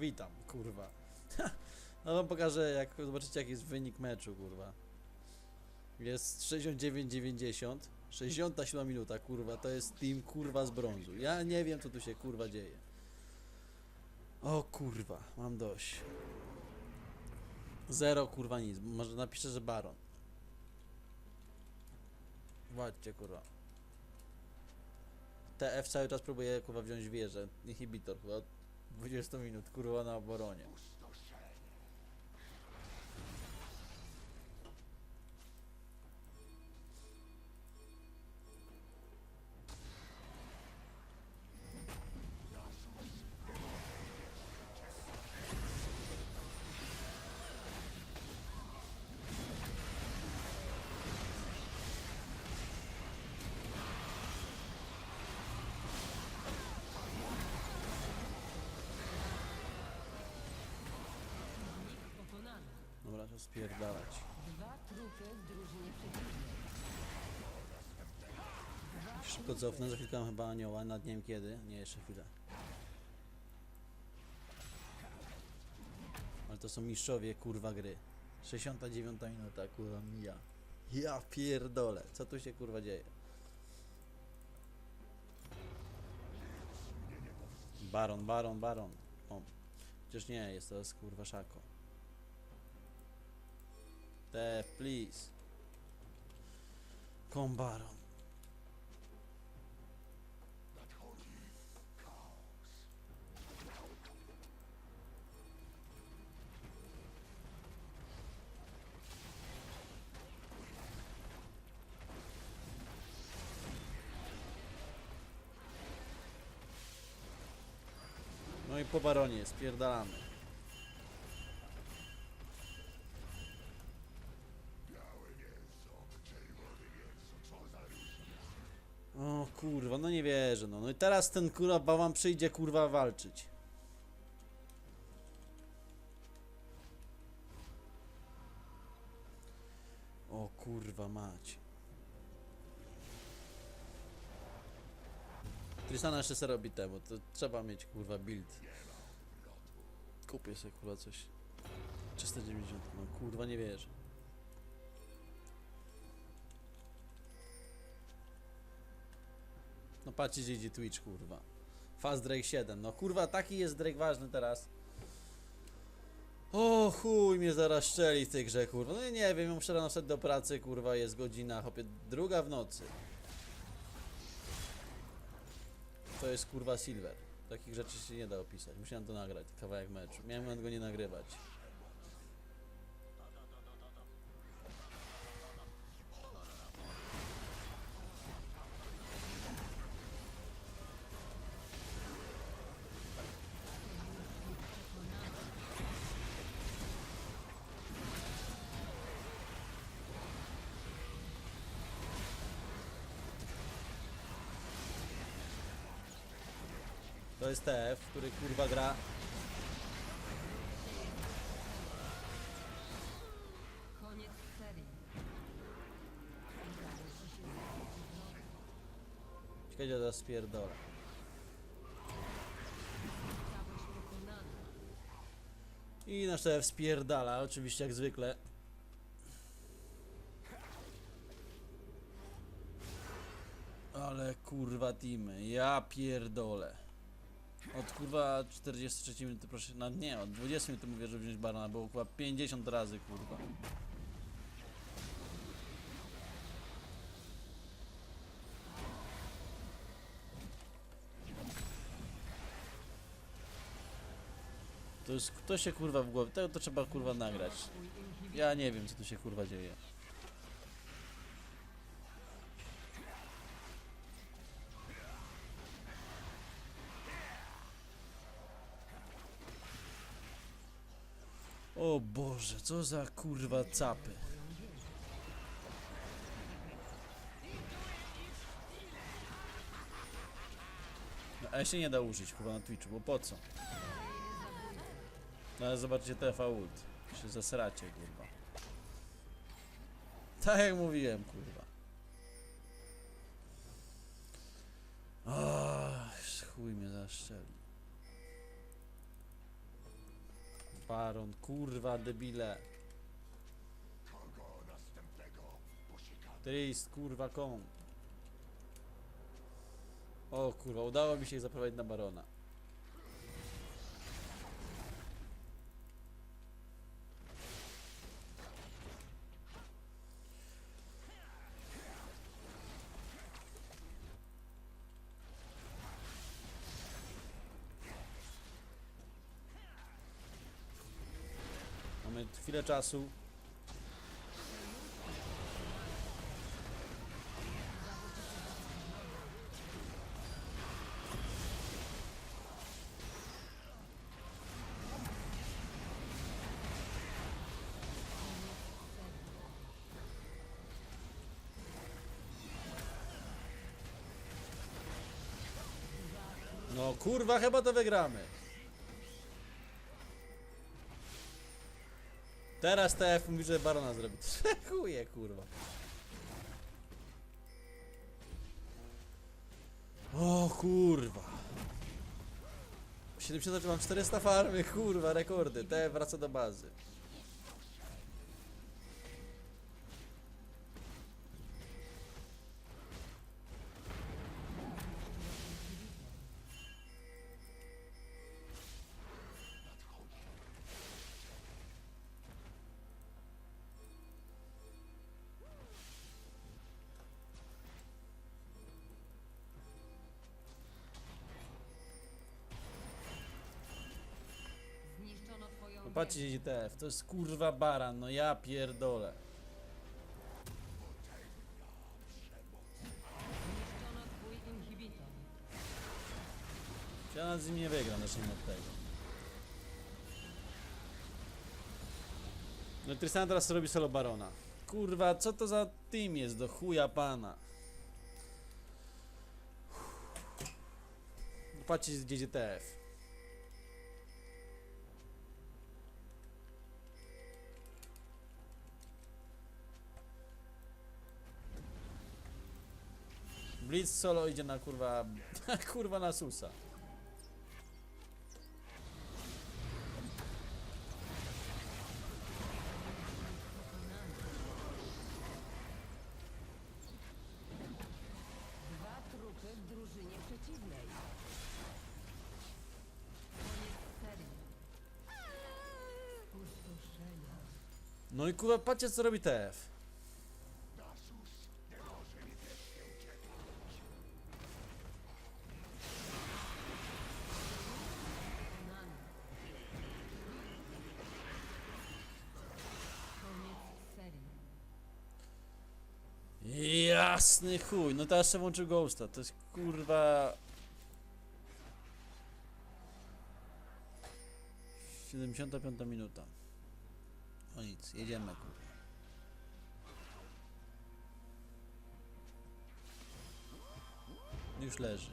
Witam, kurwa. No wam pokażę, jak zobaczycie jaki jest wynik meczu, kurwa. Jest 69-90. 67 minuta, kurwa, to jest team kurwa z brązu. Ja nie wiem co tu się kurwa dzieje. O kurwa, mam dość. Zero kurwa nic. Może napiszę, że baron. Ładźcie kurwa. TF cały czas próbuje kurwa wziąć wieżę. Inhibitor od 20 minut kurwa na oboronie. Spierdalać. Dwa trupy w drużynie. Szybko cofnę, chyba anioła, nad nie kiedy. Nie, jeszcze chwilę. Ale to są mistrzowie kurwa gry. 69 minuta kurwa mija. Ja pierdolę, co tu się kurwa dzieje? Baron, baron, baron. O. Przecież nie, jest to kurwa szako. Te, please. Kom baron. No i po baronie, spierdalamy. Kurwa, no nie wierzę, no. No i teraz ten kurwa bałwan przyjdzie kurwa walczyć. O kurwa mać. Tristana jeszcze se robi temu, to trzeba mieć kurwa build. Kupię sobie kurwa coś. 390, no kurwa nie wierzę. No patrzcie gdzie idzie Twitch kurwa. Fast Drake 7, no kurwa taki jest Drake ważny teraz. O chuj mnie zaraz szczeli w tej grze kurwa. No nie wiem, muszę rano wstać do pracy kurwa, jest godzina, chopie druga w nocy. To jest kurwa Silver. Takich rzeczy się nie da opisać. Musiałem to nagrać, kawałek meczu. Miałem go nie nagrywać. To jest TF, który kurwa gra. Koniec serii. Ciekawe, gdzie teraz spierdolę. I nasz TF spierdala, oczywiście jak zwykle. Ale kurwa teamy, ja pierdolę. Od kurwa 43 minuty proszę, no nie, od 20 minut mówię, żeby wziąć barana, było kurwa 50 razy kurwa. To jest, to się kurwa w głowie, to, to trzeba kurwa nagrać. Ja nie wiem co tu się kurwa dzieje. O Boże, co za kurwa capy. No, a się nie da użyć kurwa na Twitchu, bo po co? No ale zobaczcie TV ult. Się zasracie kurwa. Tak jak mówiłem kurwa. Ach, chuj mnie zaszczeli. Baron, kurwa, debile. Trist, kurwa, kon. O kurwa, udało mi się ich zaprowadzić na Barona. Chwilę czasu. No kurwa, chyba to wygramy. Teraz TF mówi, że Barona zrobi. Chuje, kurwa. O kurwa. 70 mam 400 farmy, kurwa, rekordy. TF wraca do bazy. Zniszczono twoją Popatrzcie wieżę. TF, to jest kurwa baran, no ja pierdolę. Zniszczono twój inhibitor. Ja nad z nim nie wygram, zacznijmy od tego. No Tristan teraz robi solo barona. Kurwa, co to za team jest do chuja pana? Patrzcie gdzie idzie Blitz solo idzie na kurwa, kurwa na susa. No i kurwa, patrzcie co robi TF. Jasny chuj, no teraz jeszcze włączył Ghosta, to jest kurwa... 75 minuta. O nic, jedziemy kurwa. Już leży.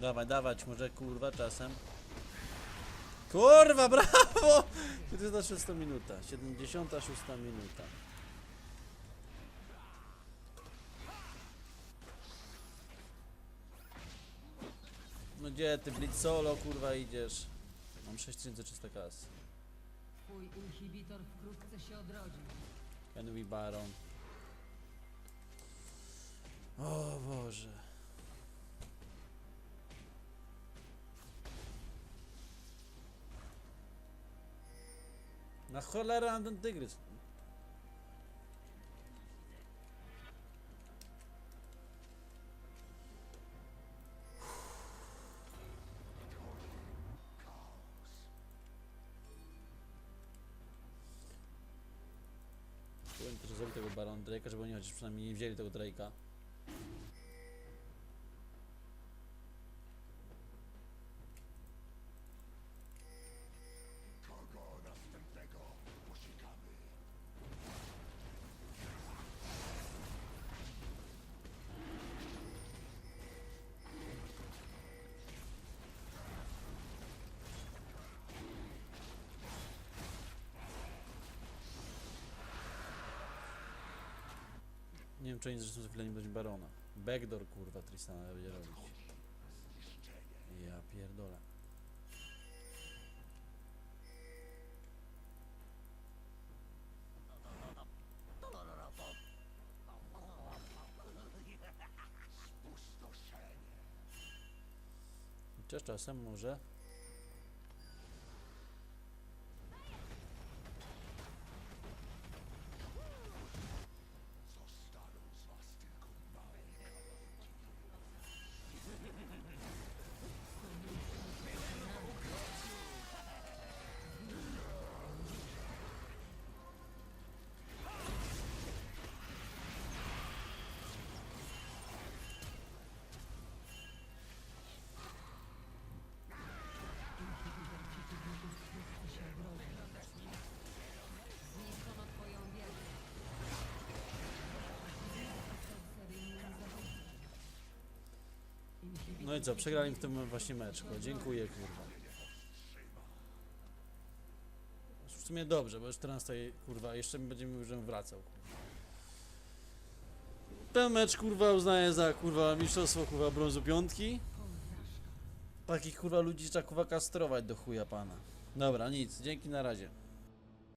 Dawaj, dawać, może kurwa czasem. Kurwa, brawo! 46 minuta, 76 minuta. No gdzie ty, Blitz solo, kurwa, idziesz? Mam 6300 kas. Twój inhibitor wkrótce się odrodzi. Envy Baron. O Boże. Na cholerę mam ten tygrys. Powiem też zrobić tego Baron Drake'a, żeby oni chociaż przynajmniej nie wzięli tego Drake'a. Nie wiem, czy oni zresztą chwilę nie będzie barona. Backdoor, kurwa, Tristana będzie robić. Ja pierdolę. Chociaż czasem może. No i co, przegrali w tym właśnie mecz. kurwa. Dziękuję, kurwa. W sumie dobrze, bo już 14, kurwa, jeszcze będziemy żebym wracał. Ten mecz, kurwa, uznaję za, kurwa, mistrzostwo, kurwa, brązu piątki. Takich, kurwa, ludzi trzeba, kurwa, kastrować do chuja pana. Dobra, nic, dzięki, na razie.